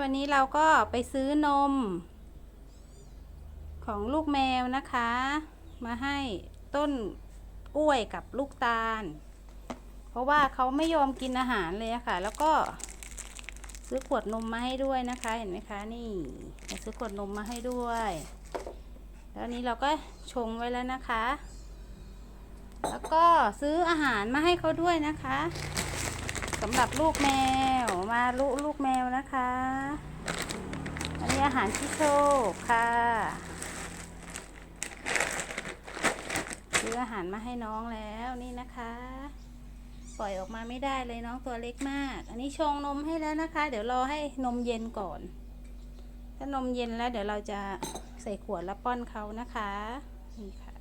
วันนี้เราก็ไปซื้อนม ของลูกแมวนะคะ มาให้ต้นกล้วยกับลูกตาล เพราะว่าเขาไม่ยอมกินอาหารเลยอะค่ะ แล้วก็ซื้อขวดนมมาให้ด้วยนะคะ เห็นไหมคะ นี่ซื้อขวดนมมาให้ด้วย แล้วนี้เราก็ชงไว้แล้วนะคะ แล้วก็ซื้ออาหารมาให้เขาด้วยนะคะสำหรับลูกแมว มาลูกลูกแมวนะคะ อันนี้อาหารที่โชคค่ะซื้ออาหารมาให้น้องแล้วนี่นะคะ ปล่อยออกมาไม่ได้เลยน้องตัวเล็กมาก อันนี้ชงนมให้แล้วนะคะ เดี๋ยวรอให้นมเย็นก่อน ถ้านมเย็นแล้วเดี๋ยวเราจะใส่ขวดแล้วป้อนเขานะคะนี่ค่ะ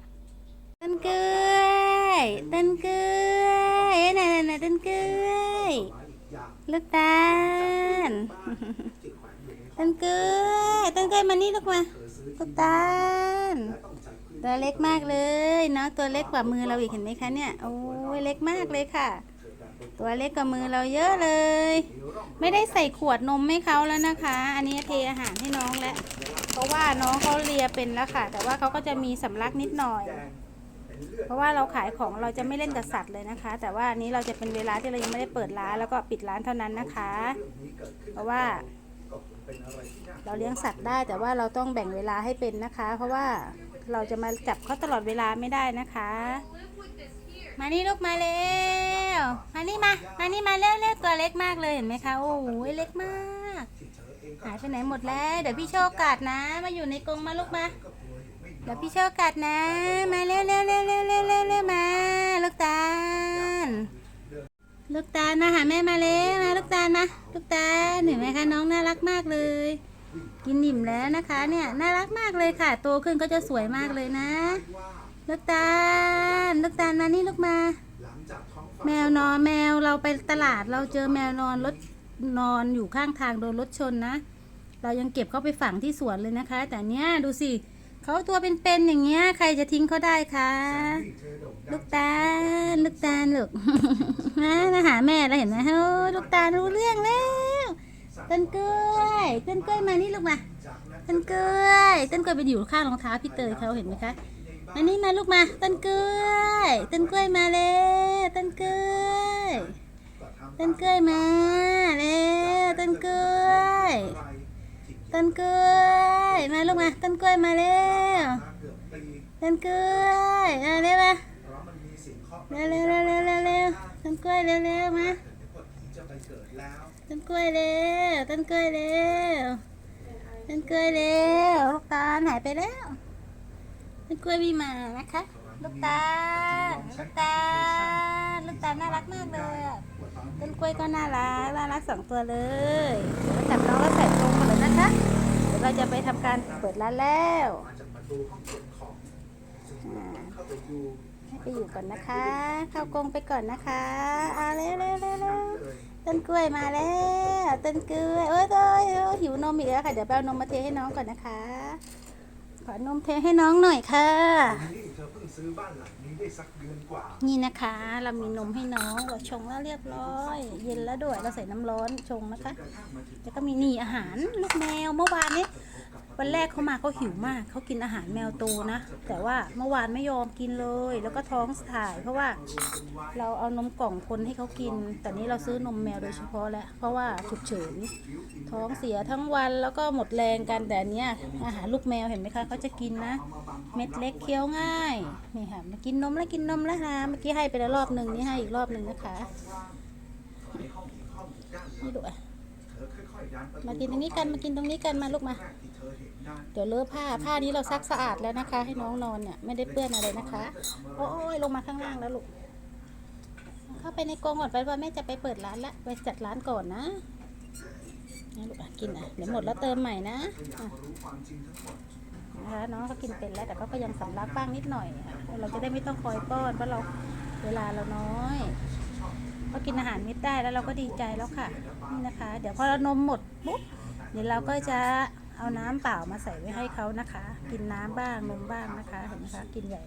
ต้นเกล้วยต้นกล้วยเอ้ยไหนไหนไหนต้นเกล้วย ลูกตาลต้นกล้วยต้นกล้วยมานี่ลูกมาลูกตาลตัวเล็กมากเลยเนาะตัวเล็กกว่ามือเราอีกเห็นไหมคะเนี่ยโอ้ยเล็กมากเลยค่ะ ตัวเล็กกว่ามือเราเยอะเลย ไม่ได้ใส่ขวดนมให้เขาแล้วนะคะ อันนี้เทอาหารให้น้องแล้วเพราะว่าน้องเขาเลียเป็นแล้วค่ะ แต่ว่าเขาก็จะมีสำลักนิดหน่อย เพราะว่าเราขายของเราจะไม่เล่นกับสัตว์เลยนะคะ แต่ว่านี้เราจะเป็นเวลาที่เรายังไม่ได้เปิดร้านแล้วก็ปิดร้านเท่านั้นนะคะ เพราะว่าเราเลี้ยงสัตว์ได้แต่ว่าเราต้องแบ่งเวลาให้เป็นนะคะ เพราะว่าเราจะมาจับเขาตลอดเวลาไม่ได้นะคะ มานี่ลูกมาเร็วมานี่มามานี่มาเร็วเร็วตัวเล็กมากเลยเห็นไหมคะโอ้โหเล็กมากหายไปไหนหมดแล้ว เดี๋ยวพี่โชคกัดนะ มาอยู่ในกรงมาลูกมา ดี๋ยวพี่โชคกัดนะ มาเร็วเร็วเร็วเร็วเร็วเร็วเร็วมา ลูกตาล ลูกตาลมาหาแม่มาเร็วมาลูกตาลมา ลูกตาลเห็นไหมคะน้องน่ารักมากเลย กินอิ่มแล้วนะคะเนี่ยน่ารักมากเลยค่ะโตขึ้นก็จะสวยมากเลยนะ ลูกตาลลูกตาลมานี่ลูกมา แมวนอนแมวเราไปตลาดเราเจอแมวนอนรถนอนอยู่ข้างทางโดนรถชนนะ เรายังเก็บเข้าไปฝังที่สวนเลยนะคะ แต่เนี้ยดูสิ เขาตัวเป็นๆอย่างเงี้ย ใครจะทิ้งเขาได้คะลูกตาลลูกตาลลูกนะมาหาแม่แล้วเห็นไหมโอ้ลูกตาลรู้เรื่องแล้วต้นกล้วยต้นกล้วยมานี่ลูกมาต้นกล้วยต้นกล้วยไปอยู่ข้างรองเท้าพี่เตยเขาเห็นไหมคะอันนี้มาลูกมาต้นกล้วยต้นกล้วยมาเลยต้นกล้วยต้นกล้วยมาเร็วต้นกล้วย ต้นกล้วยมาลูกมาต้นกล้วยมาเร็วต้นกล้วยมาเร็วมาเร็วเร็วเร็วเร็วเร็วต้นกล้วยเร็วเร็วมาต้นกล้วยเร็วต้นกล้วยเร็วต้นกล้วยเร็วลูกตาลหายไปแล้วต้นกล้วยมีมานะคะลูกตาลลูกตาลลูกตาน่ารักมากเลยต้นกล้วยก็น่ารักน่ารักสองตัวเลยจับน้องแล้วใส่กรง นะคะ เดี๋ยวเราจะไปทำการเปิดร้านแล้วให้ไปอยู่ก่อนนะคะ เข้ากรงไปก่อนนะคะเอาเร็วเร็วเร็วเร็วต้นกล้วยมาแล้วต้นกล้วยโอ้ยโอ้ยหิวนมอีกแล้วค่ะ เดี๋ยวไปเอานมมาเทให้น้องก่อนนะคะ อนมเทให้น้องหน่อยค่ะ นี่เธอเพิ่งซื้อบ้านหลังนี้ได้สักเดือนกว่า นี่นะคะ เรามีนมให้น้องเราชงแล้วเรียบร้อย เย็นแล้วด้วยเราใส่น้ำร้อนชงนะคะ แล้วก็มีนี่อาหารลูกแมวเมื่อวานนี้ วันแรกเขามาเขาหิวมากเขากินอาหารแมวโตนะ แต่ว่าเมื่อวานไม่ยอมกินเลย แล้วก็ท้องถ่าย เพราะว่าเราเอานมกล่องคนให้เขากิน แต่นี้เราซื้อนมแมวโดยเฉพาะแล้วเพราะว่าฉุกเฉินท้องเสียทั้งวันแล้วก็หมดแรงกันแต่อันเนี้ยอาหารลูกแมวเห็นไหมคะเขาจะกินนะ เม็ดเล็กเคี้ยวง่ายนี่ค่ะมากินนมแล้วกินนมแล้วค่ะเมื่อกี้ให้ไปแล้วรอบหนึ่งนี่ให้อีกรอบหนึ่งนะคะนี่ดูอะมากินตรงนี้กันมากินตรงนี้กันมาลูกมา เดี๋ยวเลอะผ้าผ้านี้เราซักสะอาดแล้วนะคะ ให้น้องนอนเนี่ยไม่ได้เปื้อนอะไรนะคะโอ้ยลงมาข้างล่างแล้วลูกเข้าไปในกรงก่อนไปว่าแม่จะไปเปิดร้านละไปจัดร้านก่อนนะนะลูกอะกินอะเดี๋ยวหมดแล้วเติมใหม่นะนะคะน้องเขากินเป็นแล้วแต่เขาก็ยังสำลักบ้างนิดหน่อย เราจะได้ไม่ต้องคอยป้อนเพราะเราเวลาเราน้อยเขากินอาหารเม็ดได้แล้วเราก็ดีใจแล้วค่ะนี่นะคะ เดี๋ยวพอเรานมหมดปุ๊บเดี๋ยวเราก็จะ เอาน้ำเปล่ามาใส่ไว้ให้เขานะคะ กินน้ำบ้างนมบ้างนะคะเห็นไหมคะกินใหญ่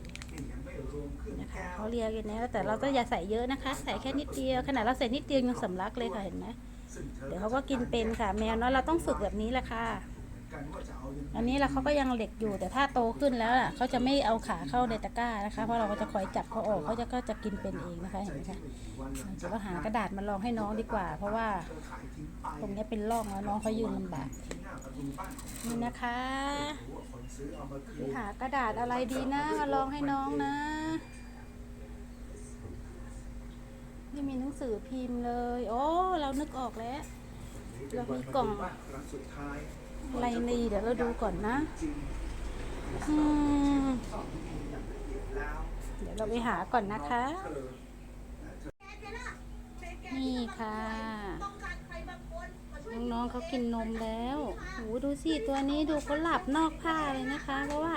นะคะเขาเลียกกันนะแต่เราก็อย่าใส่เยอะนะคะ ใส่แค่นิดเดียวขนาดเราใส่นิดเดียวยังสำลักเลยค่ะเห็นไหมเดี๋ยวเขาก็กินเป็นค่ะ แมวเนาะเราต้องฝึกแบบนี้แหละค่ะ อันนี้เราเขาก็ยังเด็กอยู่แต่ถ้าโตขึ้นแล้วล่ะเขาจะไม่เอาขาเข้าในตะกร้านะคะ เพราะเราก็จะคอยจับเขาออกเขาจะก็จะกินเป็นเองนะคะเห็นไหมคะวันหลังเราก็หากระดาษมาลองให้น้องดีกว่า เพราะว่าตรงนี้เป็นร่องแล้วน้องเขายืนลำบากนี่นะคะหากระดาษอะไรดีนะมาลองให้น้องนะนี่มีหนังสือพิมพ์เลย โอ้ เรานึกออกแล้ว เรามีกล่อง บ้านครั้งสุดท้ายอะไรดีเดี๋ยวเราดูก่อนนะเดี๋ยวเราไปหาก่อนนะคะ นี่ค่ะ น้องๆเขากินนมแล้วโหดูสิ ตัวนี้ดูเขาหลับนอกผ้าเลยนะคะ เพราะว่า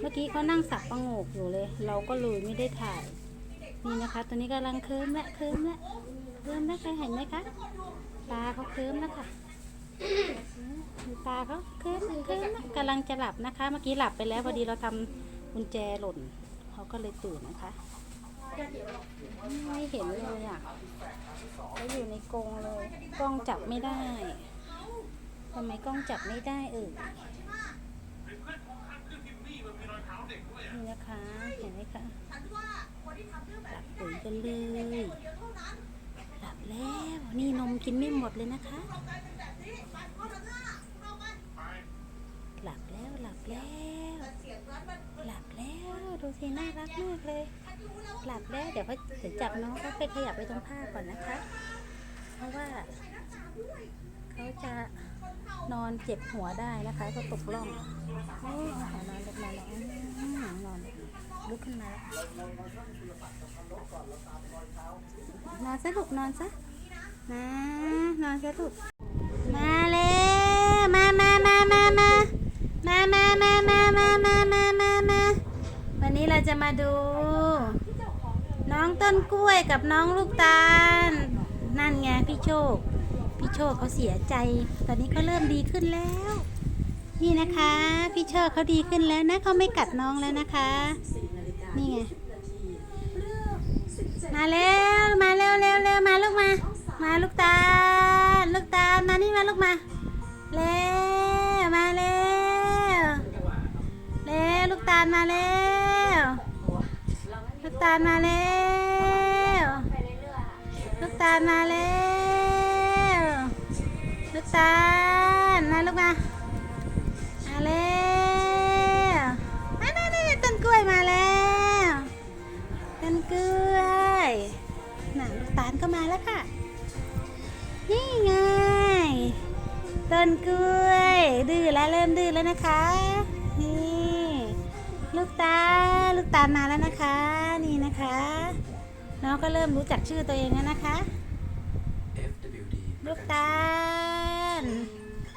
เมื่อกี้เขานั่งสับประโงกอยู่เลย เราก็เลยไม่ได้ถ่าย นี่นะคะ ตัวนี้กำลังเคิมและเคิมและเคิมแล้วใครเห็นไหมคะ ตาเขาเคิมแล้วค่ะ ตาเขาเคิมเคิมแล้วกำลังจะหลับนะคะ เมื่อกี้หลับไปแล้วพอดีเราทำกุญแจหล่นเขาก็เลยตื่นนะคะ ไม่เห็นเลยอะเขาอยู่ในกรงเลยกล้องจับไม่ได้ทำไมกล้องจับไม่ได้เออนี่นะคะเห็นไหมคะหลับตื่นกันเลยหลับแล้วนี่นมกินไม่หมดเลยนะคะ บแล้ว หลับแล้วดูสิน่ารักมากเลย หลับแล้วเดี๋ยวเขาเดี๋ยวจับน้องเขาไปขยับไปตรงผ้าก่อนนะคะ เพราะว่าเขาจะนอนเจ็บหัวได้นะคะ ก็ตกล่องโอ้ยนอนลงมาแล้วอืมนอนลุกขึ้นมาแล้วนอนซะลูกนอนซะนะนอนซะลูกมาเลยมามามามามา มามามามามามามามามาวันนี้เราจะมาดู น้องต้นกล้วยกับน้องลูกตาล นั่นไงพี่โชค พี่โชคเขาเสียใจ ตอนนี้เขาเริ่มดีขึ้นแล้ว นี่นะคะ พี่โชคเขาดีขึ้นแล้วนะเขาไม่กัดน้องแล้วนะคะ นี่ไง มาแล้วมาเร็วเร็วเร็วมาลูกมา มาลูกตาล ลูกตาลมานี่มาลูกมาเร็วมาเร็ว เร็วลูกตาลมาเร็วลูกตาลมาแล้ว ลูกตาลมาแล้ว ลูกตาลมาลูกมา มาแล้วมาแล้ต้นกล้วยมาแล้วต้นกล้วยน่ะลูกตาลก็มาแล้วค่ะ นี่ไงต้นกล้วยดื้อแล้วเริ่มดื้อแล้วนะคะ ลูกตาลลูกตาลมาแล้วนะคะ นี่นะคะ น้องก็เริ่มรู้จักชื่อตัวเองแล้วนะคะ FWD ลูกตาล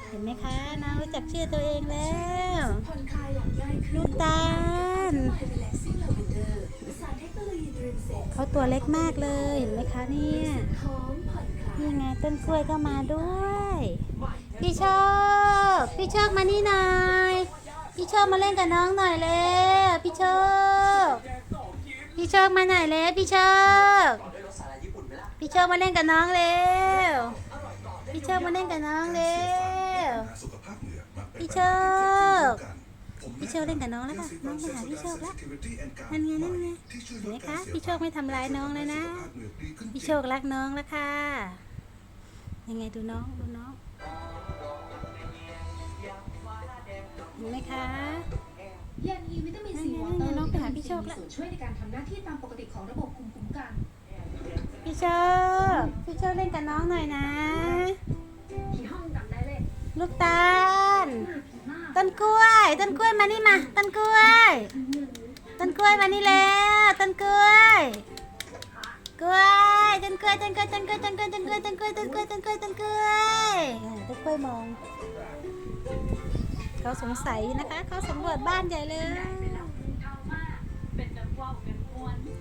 เห็นไหมคะน้องรู้จักชื่อตัวเองแล้วผ่อนคลายอย่างง่ายขึ้นลูกตาลไฮเรแลกซี่ลาเวนเดอร์สารเทคโนโลยีดรีมเซนเขาตัวเล็กมากเลยเห็นไหมคะเนี่ยหอมผ่อนคลายนี่ไงต้นกล้วยก็มาด้วย พี่โชคพี่โชคมานี่หน่อย พี่โชคมาเล่นกับน้องหน่อยเร็วพี่โชคพี่โชคมาหน่อยเร็วพี่โชคพี่โชคมาเล่นกับน้องเร็วพี่โชคมาเล่นกับน้องเร็วพเหงื่อมักเป็นพี่โชปัญหาคที่เกิดขึ้นร่วมกันผมพี่โชคเล่นกับน้องแล้วค่ะน้องมาหาพี่โชคแล้วนั่นไงนั่นไงเห็นไหมคะพี่โชคไม่ทำร้ายน้องเลยนะ พี่โชครักน้องแล้วค่ะยังไงดูน้องดูน้อง เห็นไหมคะ ยานีวิตามินซีนั่วอนเตไงอร์น้องไปหาพี่โชคมีแล้วส่วนช่วยในการทำหน้าที่ตามปกติของระบบภูมิคุ้มกัน พี่โชคพี่โชคเล่นกับน้องหน่อยนะ ที่ห้องจำได้เลยลูกตาล ผีมากต้นกล้วย ต้นกล้วยมานี่มา ต้นกล้วย ต้นกล้วยมานี่แล้ว ต้นกล้วย กล้วย ต้นกล้วย ต้นกล้วย ต้นกล้วย ต้นกล้วย ต้นกล้วย ต้นกล้วย ต้นกล้วย ต้นกล้วย ต้นกล้วย ต้นกล้วยมอง เขาสงสัยนะคะเขาสำรวจบ้านใหญ่เลย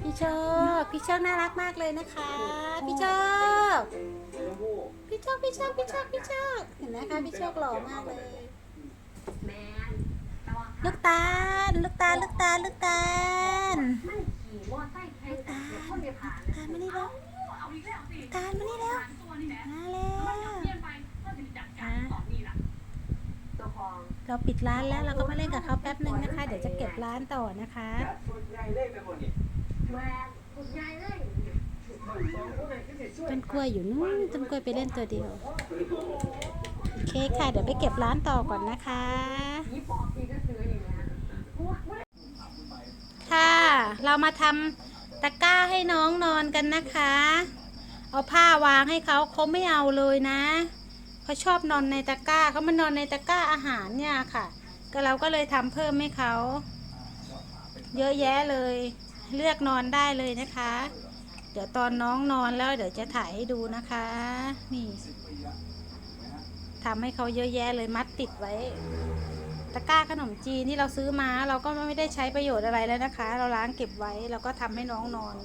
พี่โชคพี่โชคน่ารักมากเลยนะคะ พี่โชคพี่โชคพี่โชคพี่โชคพี่โชคเห็นไหมคะพี่โชคหล่อมากเลยแมนแต่ว่าลูกตาลลูกตาลลูกตาลลูกตาลไม่ไซค์ใครแต่คนเดียวผ่านตาลมานี่แล้วเอาอีกแล้วสิตาลมานี่แล้ว ตัวนี่แหละ มาแล้ว เราปิดร้านแล้วเราก็มาเล่นกับเขาแป๊บหนึ่งนะคะ เดี๋ยวจะเก็บร้านต่อนะคะต้นกล้วยอยู่นู้นต้นกล้วยไปเล่นตัวเดียวโอเคค่ะ เดี๋ยวไปเก็บร้านต่อก่อนนะคะ ค่ะ เรามาทำตะกร้าให้น้องนอนกันนะคะ เอาผ้าวางให้เขาเขาไม่เอาเลยนะ เขาชอบนอนในตะกร้าเขามานอนในตะกร้าอาหารเนี่ยค่ะ ก็เราก็เลยทำเพิ่มให้เขา เยอะแยะเลย เลือกนอนได้เลยนะคะ เดี๋ยวตอนน้องนอนแล้วเดี๋ยวจะถ่ายให้ดูนะคะ นี่ทำให้เขาเยอะแยะเลยมัดติดไว้ ตะกร้าขนมจีนที่เราซื้อมา เราก็ไม่ได้ใช้ประโยชน์อะไรแล้วนะคะ เราล้างเก็บไว้เราก็ทำให้น้องนอน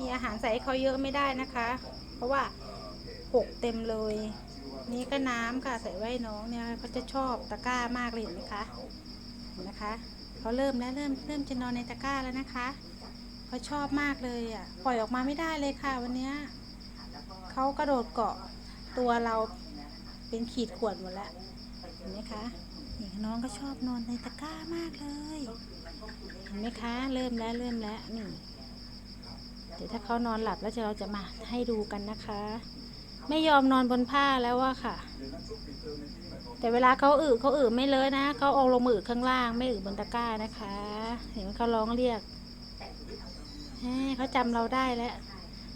มีอาหารใส่ให้เขาเยอะไม่ได้นะคะ เพราะว่าหกเต็มเลย นี่ก็น้ำค่ะใส่ไว้น้องเนี่ยเขาจะชอบตะกร้ามากเลยเห็นไหมคะเห็นนะคะเขาเริ่มแล้วเริ่มเริ่มจะนอนในตะกร้าแล้วนะคะเขาชอบมากเลยอะปล่อยออกมาไม่ได้เลยค่ะ วันเนี้ยเขากระโดดเกาะตัวเราเป็นขีดข่วนหมดแล้วเห็นไหมคะนี่น้องก็ชอบนอนในตะกร้ามากเลย เห็นไหมคะ เริ่มแล้วเริ่มแล้วนี่เดี๋ยวถ้าเขานอนหลับแล้วเราจะมาให้ดูกันนะคะ ไม่ยอมนอนบนผ้าแล้วว่าค่ะ แต่เวลาเขาอึเขาอึไม่เลอะนะเขาเอาลงมาอึข้างล่างไม่อึบนตะกร้านะคะ เห็นเขาร้องเรียกแหมเขาจำเราได้แล้ว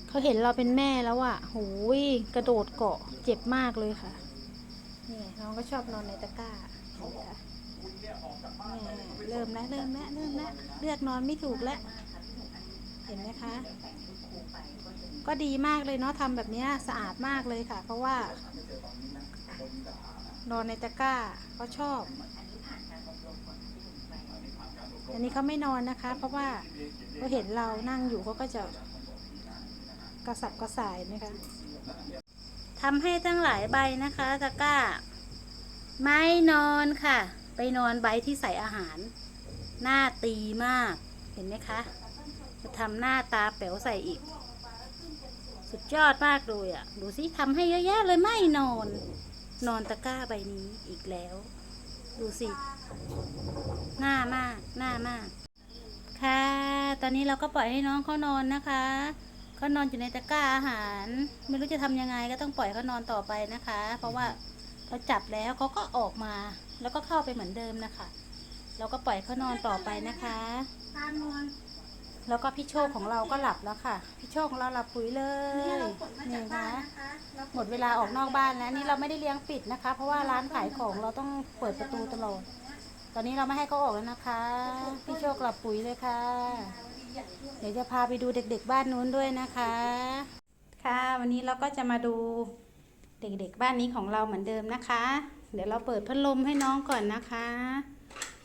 เขาเห็นเราเป็นแม่แล้วอะหูยกระโดดเกาะเจ็บมากเลยค่ะนี่น้องก็ชอบนอนในตะกร้าเห็นไหมคะนี่เริ่มแล้วเริ่มแล้วเริ่มแล้วเลือกนอนไม่ถูกแล้วเห็นไหมคะ ก็ดีมากเลยเนาะทำแบบนี้สะอาดมากเลยค่ะ เพราะว่านอนในตะกร้าเขาชอบ อันนี้เขาไม่นอนนะคะ เพราะว่าเขาเห็นเรานั่งอยู่เขาก็จะกระสับกระส่ายนะคะทำให้ตั้งหลายใบนะคะตะกร้า ไม่นอนค่ะ ไปนอนใบที่ใส่อาหาร หน้าตีมาก เห็นไหมคะ จะทำหน้าตาแป๋วใส่อีก สุดยอดมากเลยอะ ดูสิทำให้เยอะแยะเลยไม่นอน นอนตะกร้าใบนี้อีกแล้ว ดูสิหน้ามากหน้ามาก ค่ะ ตอนนี้เราก็ปล่อยให้น้องเขานอนนะคะเขานอนอยู่ในตะกร้าอาหาร ไม่รู้จะทำยังไงก็ต้องปล่อยเขานอนต่อไปนะคะ เพราะว่าเราจับแล้วเขาก็ออกมา แล้วก็เข้าไปเหมือนเดิมนะคะ เราก็ปล่อยเขานอนต่อไปนะคะตามนอน แล้วก็พี่โชคของเราก็หลับแล้วค่ะ พี่โชคของเราหลับปุ๋ยเลยนี่คะหมดเวลาออกนอกบ้านแล้วนี่เราไม่ได้เลี้ยงปิดนะคะ เพราะว่าร้านขายของเราต้องเปิดประตูตลอด ตอนนี้เราไม่ให้เขาออกแล้วนะคะ พี่โชคหลับปุ๋ยเลยค่ะ เดี๋ยวจะพาไปดูเด็ก ๆ บ้านนู้นด้วยนะคะ ค่ะวันนี้เราก็จะมาดูเด็กๆบ้านนี้ของเราเหมือนเดิมนะคะ เดี๋ยวเราเปิดพัดลมให้น้องก่อนนะคะ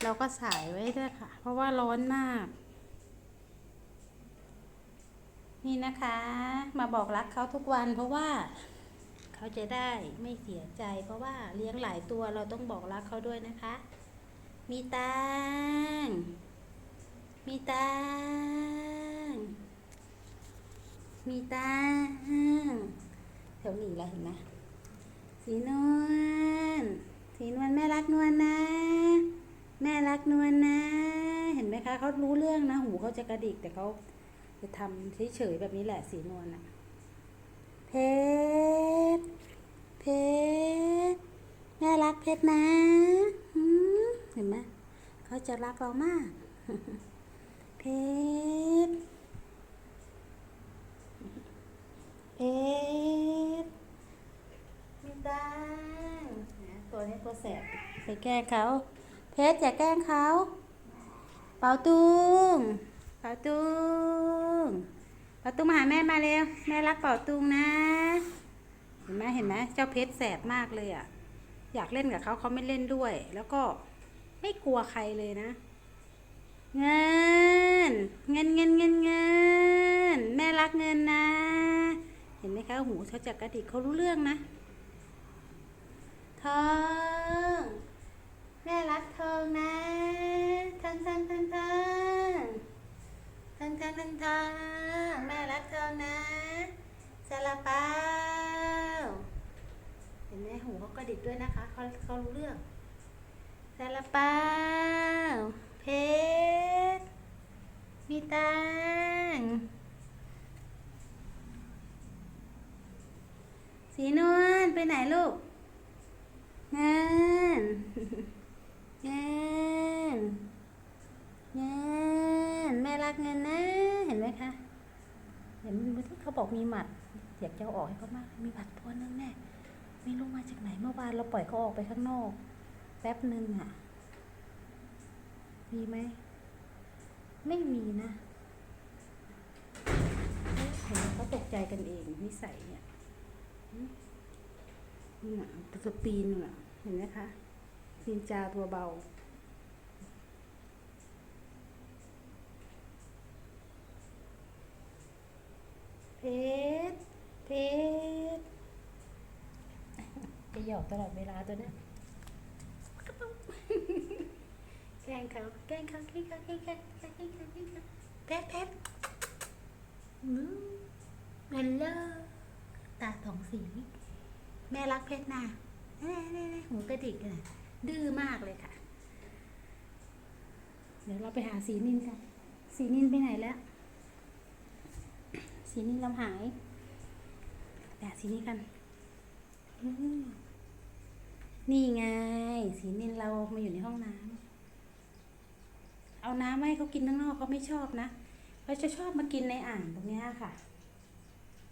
เราก็สายไว้ด้วยค่ะ เพราะว่าร้อนมาก นี่นะคะมาบอกรักเขาทุกวันเพราะว่าเขาจะได้ไม่เสียใจ เพราะว่าเลี้ยงหลายตัวเราต้องบอกรักเขาด้วยนะคะ มีตังมีตังมีตังแถวนี้ละเห็นไหมสีนวลสีนวลแม่รักนวลนะ แม่รักนวลนะ เห็นไหมคะเขารู้เรื่องนะ หูเขาจะกระดิกแต่เขา จะทำเฉยๆแบบนี้แหละสีนวลอะเพชรเพชรแม่รักเพชรนะเห็นไหมเขาจะรักเรามาก เพชรเพชรมีตังค์นะตัวนี้ตัวแสบไปแกล้งเขา เพชรอย่าแกล้งเขา เป่าตุงเป่าตุงเป่าตุงมาหาแม่มาเร็ว แม่รักเป่าตุงนะ เห็นไหมเห็นไหมเจ้าเพชรแสบมากเลยอะ อยากเล่นกับเขาเขาไม่เล่นด้วย แล้วก็ไม่กลัวใครเลยนะ เงิน เงินเงินเงินเงินแม่รักเงินนะ เห็นไหมคะหูเขาจะกระดิกเขารู้เรื่องนะทองแม่รักทองนะทองทองทองทอง ทองทองทองทองแม่รักทอนะซาลาเปาเห็นไหมหูเขากระดิกด้วยนะคะเขาเขารู้เรื่องซาลาเปาเพชรมีตังสีนวลไปไหนลูกงานงานงาน รักเงินนะ เห็นไหมคะ เห็นเขาบอกมีหมัดอยากจะออกให้เขามาก มีหมัดตัวนึงแน่ไม่รู้มาจากไหนเมื่อวานเราปล่อยเขาออกไปข้างนอก แป๊บหนึ่งอะ มีไหม ไม่มีนะเห็นเขาตกใจกันเองนิสัยเนี่ยนี่นะตัวปีนน่ะ เห็นไหมคะนินจาตัวเบา ชรเพชรจะหยอกตลอดเวลาตัวเนี้ยแกล้งเขาแกล้งเขาแกล้งเขาแกล้งเขาแกล้งเขาแกล้งเขาแกงเขาเพชรเพชรมเมลเลอร์ตาสองสี แม่รักเพชรนะแน่แน่แน่หูกระดิกน่ะดื้อมากเลยค่ะ เดี๋ยวเราไปหาสีนินกัน สีนินไปไหนแล้ว สีนินลำหายไปหาสีนี้กันนี่ไง สีนินเรามาอยู่ในห้องน้ำเอาน้ำให้เขากินข้างนอกเขาไม่ชอบนะเขาจะชอบมากินในอ่างตรงนี้ค่ะ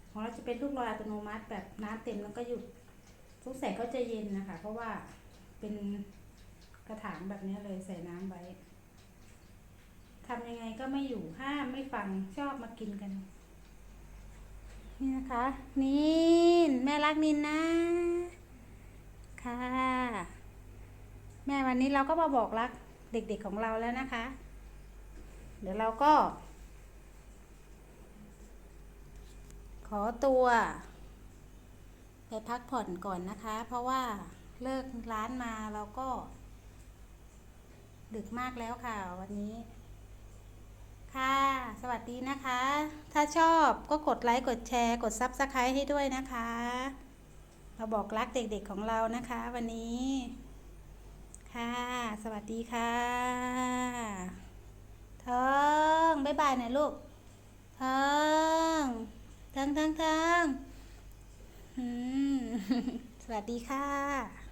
ของเราจะเป็นลูกลอยอัตโนมัติแบบน้ำเต็มแล้วก็หยุดสงสัยเขาจะเย็นนะคะ เพราะว่าเป็นกระถางแบบนี้เลยใส่น้ำไว้ทำยังไงก็ไม่อยู่ห้ามไม่ฟังชอบมากินกัน นี่นะคะ นินแม่รักนินนะ ค่ะ แม่วันนี้เราก็มาบอกรักเด็กๆของเราแล้วนะคะ เดี๋ยวเราก็ ขอตัว ไปพักผ่อนก่อนนะคะ เพราะว่าเลิกร้านมาเราก็ ดึกมากแล้วค่ะวันนี้ ค่ะ สวัสดีนะคะ ถ้าชอบก็กดไลค์กดแชร์ กดซับสไครต์ให้ด้วยนะคะ มาบอกรักเด็กๆของเรานะคะ วันนี้ ค่ะ สวัสดีค่ะทองบ๊ายบายน่อยลูกทองทองทองทองสวัสดีค่ะ